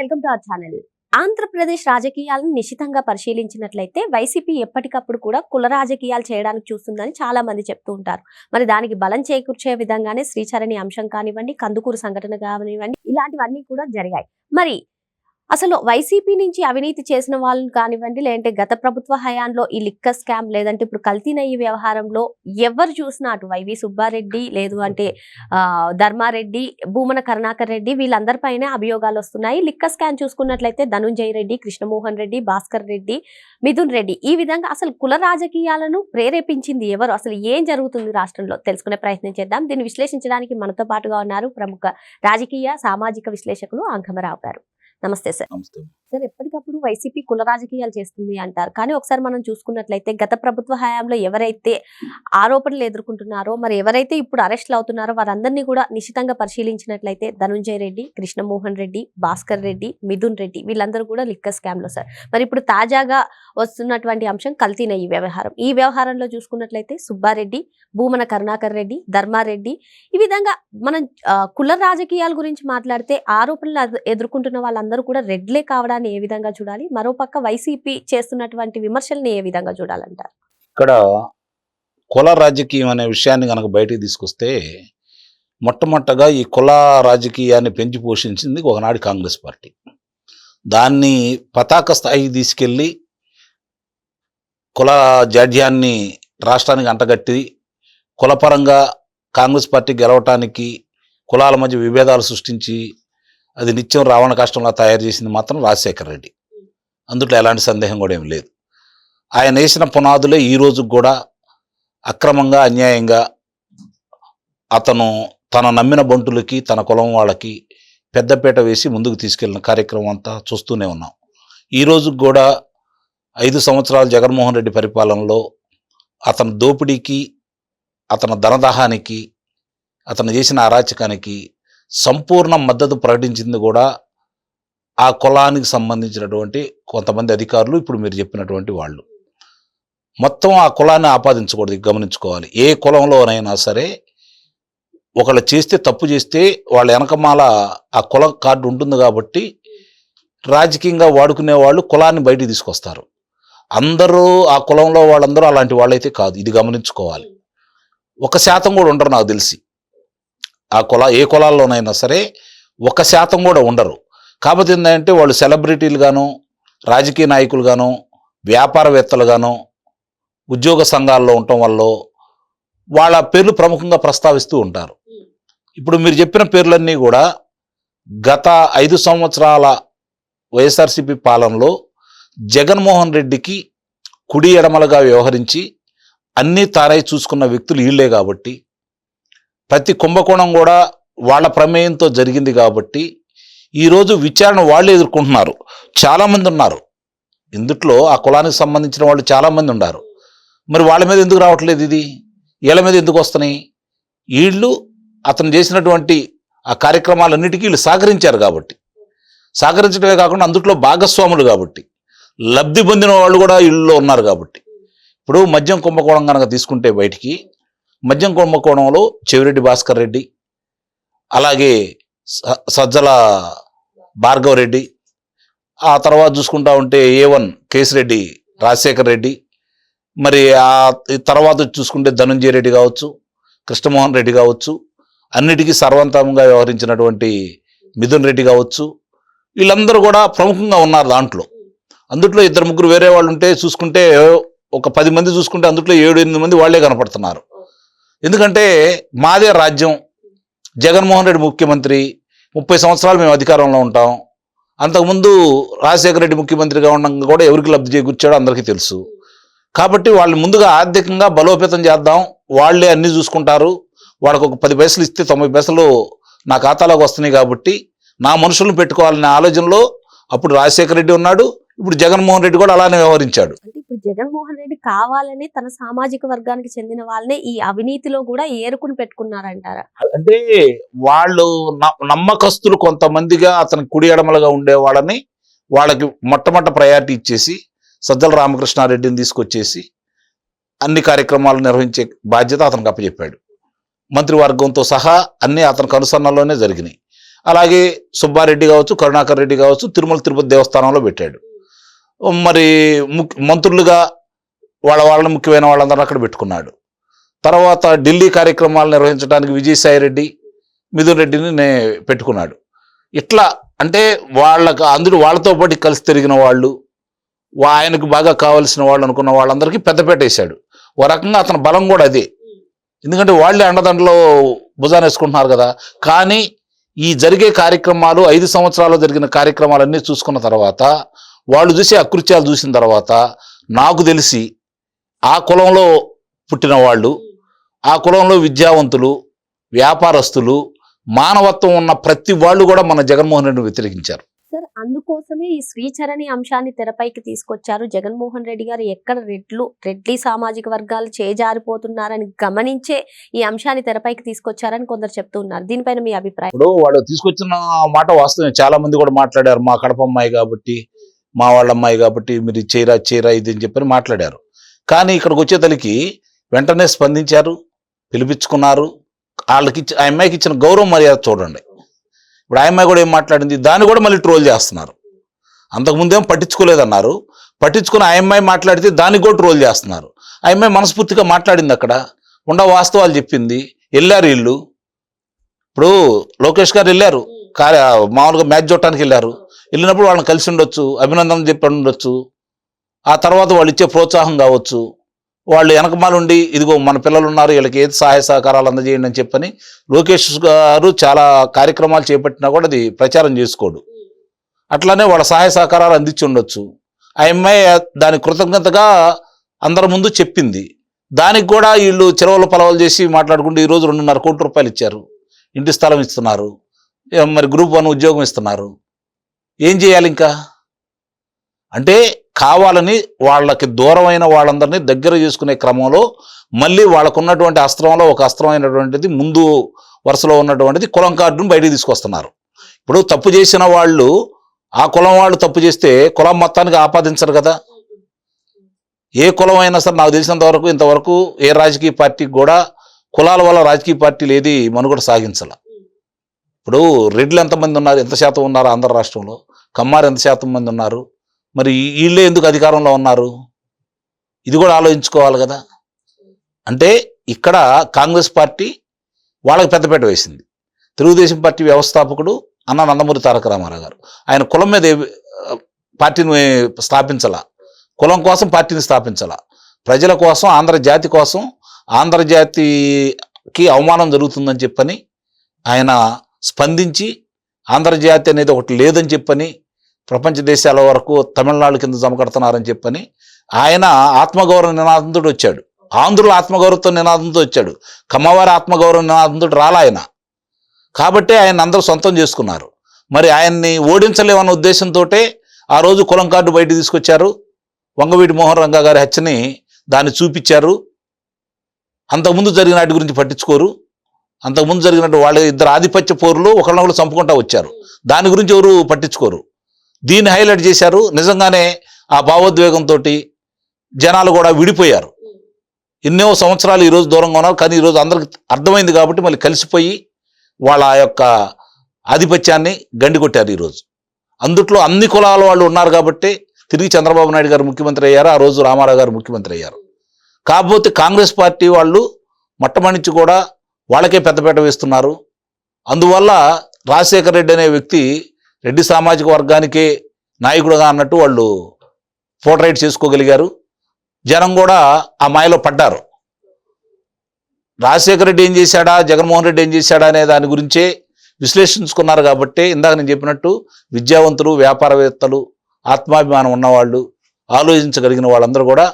Welcome to our channel. Andhra Pradesh రాజకీయాలను నిశితంగా పరిశీలించినట్లయితే వైసీపీ ఎప్పటికప్పుడు కూడా కుల రాజకీయాలు చేయడానికి చూస్తుందని చాలా మంది చెప్తూ ఉంటారు. మరి దానికి బలం చేకూర్చే విధంగానే శ్రీచరణి అంశం కానివ్వండి కందుకూరు సంఘటన కానివ్వండి ఇలాంటివన్నీ కూడా జరిగాయి. మరి అసలు వైసీపీ నుంచి అవినీతి చేసిన వాళ్ళని కానివ్వండి లేదంటే గత ప్రభుత్వ హయాంలో ఈ లిక్కర్ స్కామ్ లేదంటే ఇప్పుడు కల్తీ నెయ్యి వ్యవహారంలో ఎవరు చూసినా అటు వైవి సుబ్బారెడ్డి లేదు అంటే ధర్మారెడ్డి భూమన కరుణాకర్ రెడ్డి వీళ్ళందరిపైనే అభియోగాలు వస్తున్నాయి. లిక్కర్ స్కాన్ చూసుకున్నట్లయితే ధనుంజయ రెడ్డి కృష్ణమోహన్ రెడ్డి భాస్కర్ రెడ్డి మిథున్ రెడ్డి ఈ విధంగా అసలు కుల రాజకీయాలను ప్రేరేపించింది ఎవరు? అసలు ఏం జరుగుతుంది రాష్ట్రంలో? తెలుసుకునే ప్రయత్నం చేద్దాం. దీన్ని విశ్లేషించడానికి మనతో పాటుగా ఉన్నారు ప్రముఖ రాజకీయ సామాజిక విశ్లేషకులు అంకమరావు గారు. నమస్తే సార్. సార్ ఎప్పటికప్పుడు వైసీపీ కుల రాజకీయాలు చేస్తుంది అంటారు. కానీ ఒకసారి మనం చూసుకున్నట్లయితే గత ప్రభుత్వ హయాంలో ఎవరైతే ఆరోపణలు ఎదుర్కొంటున్నారో మరి ఎవరైతే ఇప్పుడు అరెస్టులు అవుతున్నారో వారందరినీ కూడా నిశితంగా పరిశీలించినట్లయితే ధనుంజయ రెడ్డి కృష్ణమోహన్ రెడ్డి భాస్కర్ రెడ్డి మిథున్ రెడ్డి వీళ్ళందరూ కూడా లిక్కర్ స్కామ్లో సార్. మరి ఇప్పుడు తాజాగా వస్తున్నటువంటి అంశం కల్తీన ఈ వ్యవహారం. ఈ వ్యవహారంలో చూసుకున్నట్లయితే సుబ్బారెడ్డి భూమన కరుణాకర్ రెడ్డి ధర్మారెడ్డి ఈ విధంగా మనం కుల రాజకీయాల గురించి మాట్లాడితే ఆరోపణలు ఎదు- ఎదుర్కొంటున్న వాళ్ళందరూ కూడా రెడ్లే కావడాన్ని ఏ విధంగా చూడాలి? మరోపక్క వైసీపీ చేస్తున్నటువంటి విమర్శల్ని ఏ విధంగా చూడాలంటారు? ఇక్కడ కుల రాజకీయం అనే విషయాన్ని కనుక బయటికి తీసుకొస్తే మొట్టమొదటగా ఈ కుల రాజకీయాన్ని పెంచి పోషించింది ఒకనాడు కాంగ్రెస్ పార్టీ. దాన్ని పతాక స్థాయికి తీసుకెళ్ళి కుల జాడ్యాన్ని రాష్ట్రానికి అంటగట్టి కులపరంగా కాంగ్రెస్ పార్టీ గెలవటానికి కులాల మధ్య విభేదాలు సృష్టించి అది నిత్యం రావణ కష్టంలో తయారు చేసింది మాత్రం రాజశేఖర రెడ్డి. అందులో ఎలాంటి సందేహం కూడా ఏం లేదు. ఆయన వేసిన పునాదులే ఈ రోజు కూడా అక్రమంగా అన్యాయంగా అతను తన నమ్మిన బంటులకి తన కులం వాళ్ళకి పెద్దపేట వేసి ముందుకు తీసుకెళ్ళిన కార్యక్రమం అంతా చూస్తూనే ఉన్నాం. ఈ రోజు కూడా ఐదు సంవత్సరాలు జగన్మోహన్ రెడ్డి పరిపాలనలో అతని దోపిడీకి అతని ధనదాహానికి అతను చేసిన అరాచకానికి సంపూర్ణ మద్దతు ప్రకటించింది కూడా ఆ కులానికి సంబంధించినటువంటి కొంతమంది అధికారులు ఇప్పుడు మీరు చెప్పినటువంటి వాళ్ళు. మొత్తం ఆ కులాన్ని ఆపాదించకూడదు గమనించుకోవాలి. ఏ కులంలోనైనా సరే ఒకళ్ళు చేస్తే తప్పు చేస్తే వాళ్ళ వెనకమాల ఆ కుల కార్డు ఉంటుంది కాబట్టి రాజకీయంగా వాడుకునే వాళ్ళు కులాన్ని బయటికి తీసుకొస్తారు. అందరూ ఆ కులంలో వాళ్ళందరూ అలాంటి వాళ్ళైతే కాదు. ఇది గమనించుకోవాలి. ఒక శాతం కూడా ఉండరు నాకు తెలిసి. ఆ కుల ఏ కులాల్లోనైనా సరే ఒక శాతం కూడా ఉండరు. కాకపోతే ఏంటంటే వాళ్ళు సెలబ్రిటీలుగాను రాజకీయ నాయకులుగాను వ్యాపారవేత్తలుగాను ఉద్యోగ సంఘాల్లో ఉండటం వల్ల వాళ్ళ పేర్లు ప్రముఖంగా ప్రస్తావిస్తూ ఉంటారు. ఇప్పుడు మీరు చెప్పిన పేర్లన్నీ కూడా గత ఐదు సంవత్సరాల వైఎస్ఆర్సీపీ పాలనలో జగన్మోహన్ రెడ్డికి కుడి ఎడమలుగా వ్యవహరించి అన్నీ తారై చూసుకున్న వ్యక్తులు వీళ్ళే కాబట్టి ప్రతి కుంభకోణం కూడా వాళ్ళ ప్రమేయంతో జరిగింది కాబట్టి ఈరోజు విచారణ వాళ్ళు ఎదుర్కొంటున్నారు. చాలామంది ఉన్నారు. ఇందుట్లో ఆ కులానికి సంబంధించిన వాళ్ళు చాలామంది ఉన్నారు. మరి వాళ్ళ మీద ఎందుకు రావట్లేదు ఇది? వీళ్ళ మీద ఎందుకు వస్తున్నాయి? వీళ్ళు అతను చేసినటువంటి ఆ కార్యక్రమాలన్నిటికీ వీళ్ళు సహకరించారు కాబట్టి. సహకరించడమే కాకుండా అందుట్లో భాగస్వాములు కాబట్టి. లబ్ధి పొందిన వాళ్ళు కూడా ఇళ్ళలో ఉన్నారు కాబట్టి. ఇప్పుడు మద్యం కుంభకోణం కనుక తీసుకుంటే బయటికి మద్యం కుంభకోణంలో చెవిరెడ్డి భాస్కర్ రెడ్డి అలాగే స- సజ్జల భార్గవ్ రెడ్డి ఆ తర్వాత చూసుకుంటా ఉంటే ఏ వన్ కేసిరెడ్డి రాజశేఖర్ రెడ్డి మరి ఆ తర్వాత చూసుకుంటే ధనంజయ రెడ్డి కావచ్చు కృష్ణమోహన్ రెడ్డి కావచ్చు అన్నిటికీ సర్వంతమంగా వ్యవహరించినటువంటి మిథున్ రెడ్డి కావచ్చు వీళ్ళందరూ కూడా ప్రముఖంగా ఉన్నారు దాంట్లో. అందుట్లో ఇద్దరు ముగ్గురు వేరే వాళ్ళు ఉంటే చూసుకుంటే ఒక పది మంది చూసుకుంటే అందుట్లో ఏడు ఎనిమిది మంది వాళ్ళే కనపడుతున్నారు. ఎందుకంటే మాదే రాజ్యం. జగన్మోహన్ రెడ్డి ముఖ్యమంత్రి. ముప్పై సంవత్సరాలు మేము అధికారంలో ఉంటాం. అంతకుముందు రాజశేఖర రెడ్డి ముఖ్యమంత్రిగా ఉండడం కూడా ఎవరికి లబ్ధి చేకూర్చాడో అందరికీ తెలుసు. కాబట్టి వాళ్ళు ముందుగా ఆర్థికంగా బలోపేతం చేద్దాం. వాళ్ళే అన్నీ చూసుకుంటారు. వాళ్ళకు ఒక పది పైసలు ఇస్తే తొంభై పైసలు నా ఖాతాలోకి వస్తున్నాయి కాబట్టి నా మనుషులను పెట్టుకోవాలనే ఆలోచనలో అప్పుడు రాజశేఖర రెడ్డి ఉన్నాడు. ఇప్పుడు జగన్మోహన్ రెడ్డి కూడా అలానే వ్యవహరించాడు. ఇప్పుడు జగన్మోహన్ రెడ్డి కావాలని తన సామాజిక వర్గానికి చెందిన వాళ్ళనే ఈ అవినీతిలో కూడా ఏరుకుని పెట్టుకున్నారంటారా? అంటే వాళ్ళు నమ్మకస్తులు కొంతమందిగా అతని కుడి ఎడమలుగా ఉండే వాళ్ళని వాళ్ళకి మొట్టమొట్ట ప్రయారిటీ ఇచ్చేసి సజ్జల రామకృష్ణారెడ్డిని తీసుకొచ్చేసి అన్ని కార్యక్రమాలు నిర్వహించే బాధ్యత అతనికి అప్పచెప్పాడు. మంత్రివర్గంతో సహా అన్ని అతని కనుసన్నలోనే జరిగినాయి. అలాగే సుబ్బారెడ్డి కావచ్చు కరుణాకర్ రెడ్డి కావచ్చు తిరుమల తిరుపతి దేవస్థానంలో పెట్టాడు. మరి ముఖ్య మంత్రులుగా వాళ్ళ వాళ్ళని ముఖ్యమైన వాళ్ళందరూ అక్కడ పెట్టుకున్నాడు. తర్వాత ఢిల్లీ కార్యక్రమాలు నిర్వహించడానికి విజయసాయి రెడ్డి మిథున్ రెడ్డిని నే పెట్టుకున్నాడు. ఇట్లా అంటే వాళ్ళకు అందులో వాళ్ళతో పాటు కలిసి తిరిగిన వాళ్ళు ఆయనకు బాగా కావాల్సిన వాళ్ళు అనుకున్న వాళ్ళందరికీ పెద్దపేట వేశాడు. ఓ రకంగా అతని బలం కూడా అదే. ఎందుకంటే వాళ్ళే అండదండలో భుజాన్ని వేసుకుంటున్నారు కదా. కానీ ఈ జరిగే కార్యక్రమాలు ఐదు సంవత్సరాలు జరిగిన కార్యక్రమాలన్నీ చూసుకున్న తర్వాత వాళ్ళు చూసే అకృత్యాలు చూసిన తర్వాత నాకు తెలిసి ఆ కులంలో పుట్టిన వాళ్ళు ఆ కులంలో విద్యావంతులు వ్యాపారస్తులు మానవత్వం ఉన్న ప్రతి వాళ్ళు కూడా మన జగన్మోహన్ రెడ్డిని వ్యతిరేకించారు. సార్ అందుకోసమే ఈ శ్రీచరణి అంశాన్ని తెరపైకి తీసుకొచ్చారు. జగన్మోహన్ రెడ్డి గారు ఎక్కడ రెడ్లు రెడ్డి సామాజిక వర్గాలు చేజారిపోతున్నారని గమనించే ఈ అంశాన్ని తెరపైకి తీసుకొచ్చారని కొందరు చెప్తూ ఉన్నారు. దీనిపైన మీ అభిప్రాయం? ఇప్పుడు వాళ్ళు తీసుకొచ్చిన మాట వాస్తవం చాలా మంది కూడా మాట్లాడారు మా కడప అమ్మాయి కాబట్టి. మా వాళ్ళ అమ్మాయి కాబట్టి మీరు చేయరా చేయరా ఇది అని చెప్పని మాట్లాడారు. కానీ ఇక్కడికి వచ్చేతలకి వెంటనే స్పందించారు పిలిపించుకున్నారు. వాళ్ళకి ఆ అమ్మాయికి ఇచ్చిన గౌరవం మర్యాద చూడండి. ఇప్పుడు ఆ అమ్మాయి కూడా ఏం మాట్లాడింది? దాన్ని కూడా మళ్ళీ ట్రోల్ చేస్తున్నారు. అంతకుముందేం పట్టించుకోలేదన్నారు. పట్టించుకుని ఆ అమ్మాయి మాట్లాడితే దానికి కూడా ట్రోల్ చేస్తున్నారు. ఆ అమ్మాయి మనస్ఫూర్తిగా మాట్లాడింది అక్కడ. ఉండ వాస్తవాలు చెప్పింది. వెళ్ళారు వీళ్ళు. ఇప్పుడు లోకేష్ గారు వెళ్ళారు. కార్య మామూలుగా మ్యాచ్ చూడటానికి వెళ్ళారు. వెళ్ళినప్పుడు వాళ్ళని కలిసి ఉండొచ్చు అభినందన చెప్పి ఉండొచ్చు. ఆ తర్వాత వాళ్ళు ఇచ్చే ప్రోత్సాహం కావచ్చు. వాళ్ళు వెనకమాలుండి ఇదిగో మన పిల్లలు ఉన్నారు వీళ్ళకి ఏది సహాయ సహకారాలు అందజేయండి అని చెప్పని లోకేష్ గారు చాలా కార్యక్రమాలు చేపట్టినా కూడా అది ప్రచారం చేసుకోడు. అట్లానే వాళ్ళ సహాయ సహకారాలు అందించి ఉండొచ్చు. ఆ అమ్మాయి దాని కృతజ్ఞతగా అందరి ముందు చెప్పింది. దానికి కూడా వీళ్ళు చెరవల పొలవలు చేసి మాట్లాడుకుంటూ ఈరోజు రెండున్నర కోట్ల రూపాయలు ఇచ్చారు. ఇంటి స్థలం ఇస్తున్నారు. మరి గ్రూప్ వన్ ఉద్యోగం ఇస్తున్నారు. ఏం చేయాలి ఇంకా? అంటే కావాలని వాళ్ళకి దూరమైన వాళ్ళందరినీ దగ్గర చేసుకునే క్రమంలో మళ్ళీ వాళ్ళకున్నటువంటి అస్త్రంలో ఒక అస్త్రమైనటువంటిది ముందు వరుసలో ఉన్నటువంటిది కులం కార్డును బయటికి తీసుకొస్తున్నారు. ఇప్పుడు తప్పు చేసిన వాళ్ళు ఆ కులం వాళ్ళు తప్పు చేస్తే కులం మొత్తానికి ఆపాదించరు కదా. ఏ కులం అయినా సరే నాకు తెలిసినంత వరకు ఇంతవరకు ఏ రాజకీయ పార్టీకి కూడా కులాల వల్ల రాజకీయ పార్టీలు ఏది మనుగడ సాగించాల. ఇప్పుడు రెడ్లు ఎంతమంది ఉన్నారు ఎంత శాతం ఉన్నారు ఆంధ్ర రాష్ట్రంలో? కమ్మారు ఎంత శాతం మంది ఉన్నారు? మరి వీళ్ళే ఎందుకు అధికారంలో ఉన్నారు? ఇది కూడా ఆలోచించుకోవాలి కదా. అంటే ఇక్కడ కాంగ్రెస్ పార్టీ వాళ్ళకి పెద్దపేట వేసింది. తెలుగుదేశం పార్టీ వ్యవస్థాపకుడు అన్న నందమూరి తారక రామారావు గారు. ఆయన కులం మీద పార్టీని స్థాపించాల. కులం కోసం పార్టీని స్థాపించాల. ప్రజల కోసం ఆంధ్రజాతి కోసం ఆంధ్రజాతికి అవమానం జరుగుతుందని చెప్పని ఆయన స్పందించి ఆంధ్రజాతి అనేది ఒకటి లేదని చెప్పని ప్రపంచ దేశాల వరకు తమిళనాడు కింద జమకడుతున్నారని చెప్పని ఆయన ఆత్మగౌరవ నినాదంతో వచ్చాడు. ఆంధ్రుల ఆత్మగౌరవతో నినాదంతో వచ్చాడు. కమ్మవారి ఆత్మగౌరవ నినాదంతో రాలా ఆయన. కాబట్టి ఆయన అందరూ సొంతం చేసుకున్నారు. మరి ఆయన్ని ఓడించలేమన్న ఉద్దేశంతో ఆ రోజు కులం కార్డు బయట తీసుకొచ్చారు. వంగవీటి మోహన్ రంగా గారి హత్యని దాన్ని చూపించారు. అంతకుముందు జరిగిన వాటి గురించి పట్టించుకోరు. అంతకుముందు జరిగినట్టు వాళ్ళ ఇద్దరు ఆధిపత్య పోరులు ఒకళ్ళొకళ్ళు చంపుకుంటా వచ్చారు. దాని గురించి ఎవరు పట్టించుకోరు. దీన్ని హైలైట్ చేశారు. నిజంగానే ఆ భావోద్వేగంతో జనాలు కూడా విడిపోయారు. ఎన్నో సంవత్సరాలు ఈరోజు దూరంగా ఉన్నారు. కానీ ఈరోజు అందరికి అర్థమైంది కాబట్టి మళ్ళీ కలిసిపోయి వాళ్ళ యొక్క ఆధిపత్యాన్ని గండి కొట్టారు ఈరోజు అందుట్లో అన్ని కులాల వాళ్ళు ఉన్నారు కాబట్టి తిరిగి చంద్రబాబు నాయుడు గారు ముఖ్యమంత్రి అయ్యారు. ఆ రోజు రామారావు గారు ముఖ్యమంత్రి అయ్యారు. కాకపోతే కాంగ్రెస్ పార్టీ వాళ్ళు మొట్టమొదటి కూడా వాళ్ళకే పెద్దపేట వేస్తున్నారు. అందువల్ల రాజశేఖర రెడ్డి అనే వ్యక్తి రెడ్డి సామాజిక వర్గానికే నాయకుడుగా అన్నట్టు వాళ్ళు పోర్ట్రైట్ చేసుకోగలిగారు. జనం కూడా ఆ మాయలో పడ్డారు. రాజశేఖర రెడ్డి ఏం చేశాడా? జగన్మోహన్ రెడ్డి ఏం చేశాడా అనే దాని గురించే విశ్లేషించుకున్నారు కాబట్టి ఇందాక నేను చెప్పినట్టు విద్యావంతులు వ్యాపారవేత్తలు ఆత్మాభిమానం ఉన్నవాళ్ళు ఆలోచించగలిగిన వాళ్ళందరూ కూడా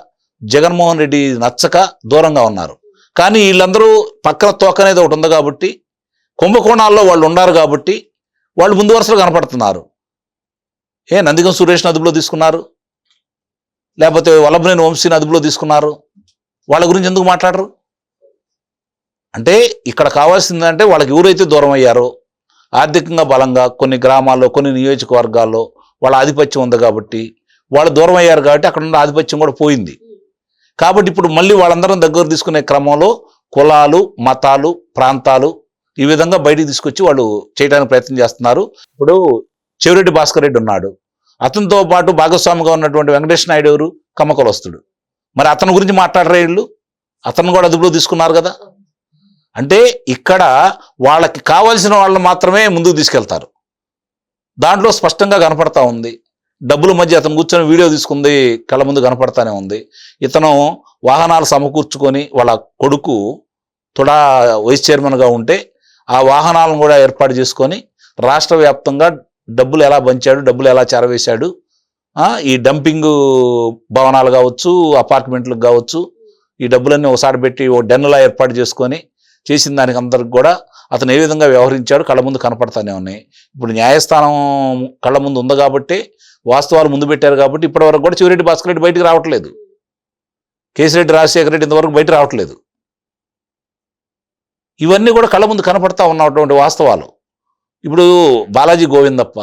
జగన్మోహన్ రెడ్డి నచ్చక దూరంగా ఉన్నారు. కానీ వీళ్ళందరూ పక్కన తోక అనేది ఒకటి ఉంది కాబట్టి కుంభకోణాల్లో వాళ్ళు ఉన్నారు కాబట్టి వాళ్ళు ముందు వరుసలో కనపడుతున్నారు. ఏ నందిగం సురేష్ని అదుపులో తీసుకున్నారు? లేకపోతే వల్లభనేని వంశీని అదుపులో తీసుకున్నారు? వాళ్ళ గురించి ఎందుకు మాట్లాడరు? అంటే ఇక్కడ కావాల్సిందంటే వాళ్ళకి ఎవరైతే దూరం అయ్యారో ఆర్థికంగా బలంగా కొన్ని గ్రామాల్లో కొన్ని నియోజకవర్గాల్లో వాళ్ళ ఆధిపత్యం ఉంది కాబట్టి వాళ్ళు దూరం అయ్యారు కాబట్టి అక్కడ ఉన్న ఆధిపత్యం కూడా పోయింది. కాబట్టి ఇప్పుడు మళ్ళీ వాళ్ళందరం దగ్గర తీసుకునే క్రమంలో కులాలు మతాలు ప్రాంతాలు ఈ విధంగా బయటికి తీసుకొచ్చి వాళ్ళు చేయడానికి ప్రయత్నం చేస్తున్నారు. ఇప్పుడు చెవిరెడ్డి భాస్కర్ రెడ్డి ఉన్నాడు. అతనితో పాటు భాగస్వామిగా ఉన్నటువంటి వెంకటేష్ నాయుడు ఎవరు? కమ్మకొలస్తుడు. మరి అతని గురించి మాట్లాడరే వీళ్ళు? అతను కూడా అదుపులో తీసుకున్నారు కదా. అంటే ఇక్కడ వాళ్ళకి కావాల్సిన వాళ్ళు మాత్రమే ముందుకు తీసుకెళ్తారు. దాంట్లో స్పష్టంగా కనపడతా ఉంది. డబ్బుల మధ్య అతను కూర్చొని వీడియో తీసుకుంది కళ్ళ ముందు కనపడతానే ఉంది. ఇతను వాహనాలు సమకూర్చుకొని వాళ్ళ కొడుకు తుడా వైస్ చైర్మన్గా ఉంటే ఆ వాహనాలను కూడా ఏర్పాటు చేసుకొని రాష్ట్ర వ్యాప్తంగా డబ్బులు ఎలా పంచాడు డబ్బులు ఎలా చేరవేశాడు ఈ డంపింగ్ భవనాలు కావచ్చు అపార్ట్మెంట్లకు కావచ్చు ఈ డబ్బులన్నీ ఒకసారి పెట్టి ఓ డెన్నులా ఏర్పాటు చేసుకొని చేసిన దానికి అందరికి కూడా అతను ఏ విధంగా వ్యవహరించాడు కళ్ళ ముందు కనపడతానే ఉన్నాయి. ఇప్పుడు న్యాయస్థానం కళ్ళ ముందు ఉంది కాబట్టి వాస్తవాలు ముందు పెట్టారు కాబట్టి ఇప్పటివరకు కూడా చివరెడ్డి భాస్కర్ రెడ్డి బయటకు రావట్లేదు. కేసిరెడ్డి రాజశేఖర రెడ్డి ఇంతవరకు బయట రావట్లేదు. ఇవన్నీ కూడా కళ్ళ ముందు కనపడతా ఉన్నటువంటి వాస్తవాలు. ఇప్పుడు బాలాజీ గోవిందప్ప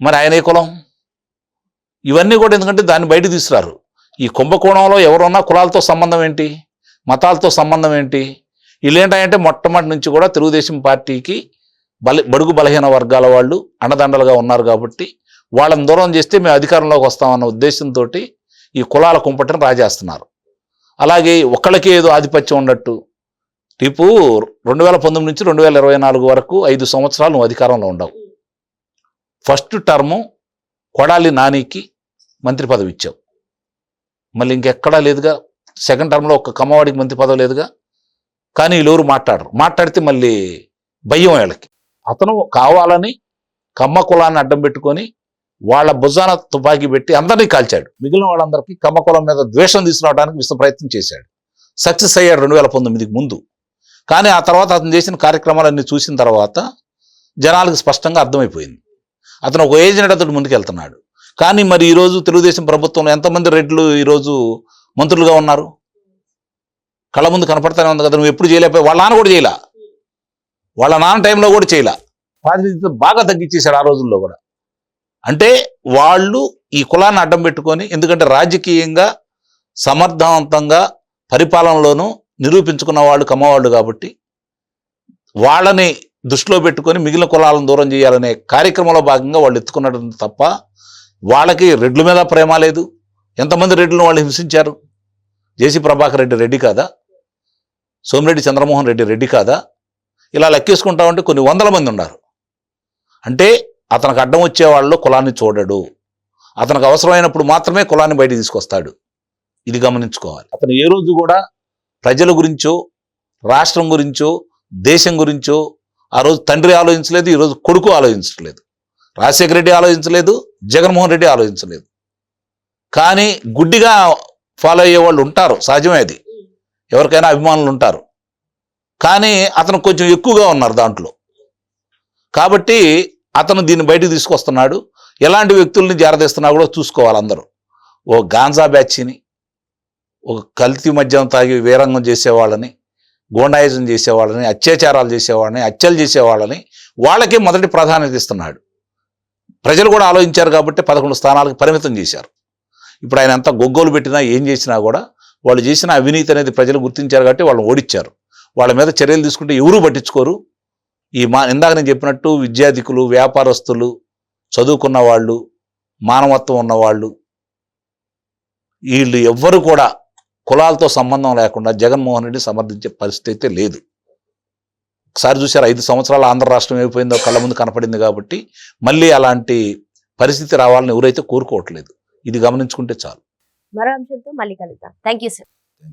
మరి ఆయన కులం? ఇవన్నీ కూడా ఎందుకంటే దాన్ని బయట తీసుకురారు. ఈ కుంభకోణంలో ఎవరున్నా కులాలతో సంబంధం ఏంటి? మతాలతో సంబంధం ఏంటి? వీళ్ళు ఏంటంటే మొట్టమొదటి నుంచి కూడా తెలుగుదేశం పార్టీకి బల బడుగు బలహీన వర్గాల వాళ్ళు అండదండలుగా ఉన్నారు కాబట్టి వాళ్ళని దూరం చేస్తే మేము అధికారంలోకి వస్తామన్న ఉద్దేశంతో ఈ కులాల కుంపటిని రాజేస్తున్నారు. అలాగే ఒకళ్ళకి ఏదో ఆధిపత్యం ఉన్నట్టు. రేపు రెండు వేల పంతొమ్మిది నుంచి రెండు వేల ఇరవై నాలుగు వరకు ఐదు సంవత్సరాలు నువ్వు అధికారంలో ఉండవు. ఫస్ట్ టర్ము కొడాలి నానికి మంత్రి పదవి ఇచ్చావు. మళ్ళీ ఇంకెక్కడా లేదుగా. సెకండ్ టర్మ్లో ఒక కమ్మవాడికి మంత్రి పదవి లేదుగా. కానీ వీళ్ళెవరు మాట్లాడరు. మాట్లాడితే మళ్ళీ భయం వీళ్ళకి. అతను కావాలని కమ్మ కులాన్ని అడ్డం పెట్టుకొని వాళ్ళ భుజాన తుపాకీ పెట్టి అందరినీ కాల్చాడు. మిగిలిన వాళ్ళందరికీ కమ్మ కులం మీద ద్వేషం తీసుకురావడానికి విశ్వ ప్రయత్నం చేశాడు. సక్సెస్ అయ్యాడు రెండు వేల పంతొమ్మిదికి ముందు. కానీ ఆ తర్వాత అతను చేసిన కార్యక్రమాలన్నీ చూసిన తర్వాత జనాలకు స్పష్టంగా అర్థమైపోయింది. అతను ఒక ఏజెంట్ అతడు ముందుకెళ్తున్నాడు. కానీ మరి ఈరోజు తెలుగుదేశం ప్రభుత్వంలో ఎంతమంది రెడ్లు ఈరోజు మంత్రులుగా ఉన్నారు? కళ్ళ ముందు కనపడతానే ఉంది కదా నువ్వు ఎప్పుడు చేయలేకపోయి వాళ్ళ నాన్న కూడా చేయలా? వాళ్ళ నాన్న టైంలో కూడా చేయలా? ప్రాతినిధ్యత బాగా తగ్గించేశాడు ఆ రోజుల్లో కూడా. అంటే వాళ్ళు ఈ కులాన్ని అడ్డం పెట్టుకొని ఎందుకంటే రాజకీయంగా సమర్థవంతంగా పరిపాలనలోనూ నిరూపించుకున్న వాళ్ళు కమ్మవాళ్ళు కాబట్టి వాళ్ళని దృష్టిలో పెట్టుకొని మిగిలిన కులాలను దూరం చేయాలనే కార్యక్రమంలో భాగంగా వాళ్ళు ఎత్తుకున్నట్టు తప్ప వాళ్ళకి రెడ్ల మీద ప్రేమ లేదు. ఎంతమంది రెడ్లను వాళ్ళు హింసించారు? జేసీ ప్రభాకర్ రెడ్డి రెడ్డి కాదా? సోమిరెడ్డి చంద్రమోహన్ రెడ్డి రెడ్డి కాదా? ఇలా లెక్కేసుకుంటా ఉంటే కొన్ని వందల మంది ఉన్నారు. అంటే అతనికి అడ్డం వచ్చే వాళ్ళు కులాన్ని చూడడు. అతనికి అవసరమైనప్పుడు మాత్రమే కులాన్ని బయట తీసుకొస్తాడు. ఇది గమనించుకోవాలి. అతను ఏ రోజు కూడా ప్రజల గురించో రాష్ట్రం గురించో దేశం గురించో ఆ రోజు తండ్రి ఆలోచించలేదు ఈరోజు కొడుకు ఆలోచించట్లేదు రాజశేఖర రెడ్డి ఆలోచించలేదు జగన్మోహన్ రెడ్డి ఆలోచించలేదు. కానీ గుడ్డిగా ఫాలో అయ్యే వాళ్ళు ఉంటారు. సహజమే అది. ఎవరికైనా అభిమానులు ఉంటారు. కానీ అతను కొంచెం ఎక్కువగా ఉన్నారు దాంట్లో. కాబట్టి అతను దీన్ని బయటకు తీసుకొస్తున్నాడు. ఎలాంటి వ్యక్తుల్ని జారదీస్తున్నా కూడా చూసుకోవాలి అందరూ. ఓ గాంజా బ్యాచ్ని ఒక కల్తీ మద్యం తాగి వీరంగం చేసేవాళ్ళని గోండాయిజం చేసేవాళ్ళని అత్యాచారాలు చేసేవాళ్ళని హత్యలు చేసేవాళ్ళని వాళ్ళకే మొదటి ప్రాధాన్యత ఇస్తున్నాడు. ప్రజలు కూడా ఆలోచించారు కాబట్టి పదకొండు స్థానాలకు పరిమితం చేశారు. ఇప్పుడు ఆయన ఎంత గొగ్గోలు పెట్టినా ఏం చేసినా కూడా వాళ్ళు చేసిన అవినీతి అనేది ప్రజలు గుర్తించారు కాబట్టి వాళ్ళని ఓడించారు వాళ్ళ మీద చర్యలు తీసుకుంటే ఎవరూ పట్టించుకోరు. ఈ మా ఇందాక నేను చెప్పినట్టు విద్యాధికులు వ్యాపారస్తులు చదువుకున్న వాళ్ళు మానవత్వం ఉన్నవాళ్ళు వీళ్ళు ఎవ్వరు కూడా కులాలతో సంబంధం లేకుండా జగన్మోహన్ రెడ్డి సమర్థించే పరిస్థితి అయితే లేదు. ఒకసారి చూసారు ఐదు సంవత్సరాలు ఆంధ్ర రాష్ట్రం అయిపోయిందో కళ్ళ ముందు కనపడింది కాబట్టి మళ్ళీ అలాంటి పరిస్థితి రావాలని ఎవరైతే కోరుకోవట్లేదు. ఇది గమనించుకుంటే చాలు. మరో అంశంతో మళ్ళీ కలుద్దాం. Thank you sir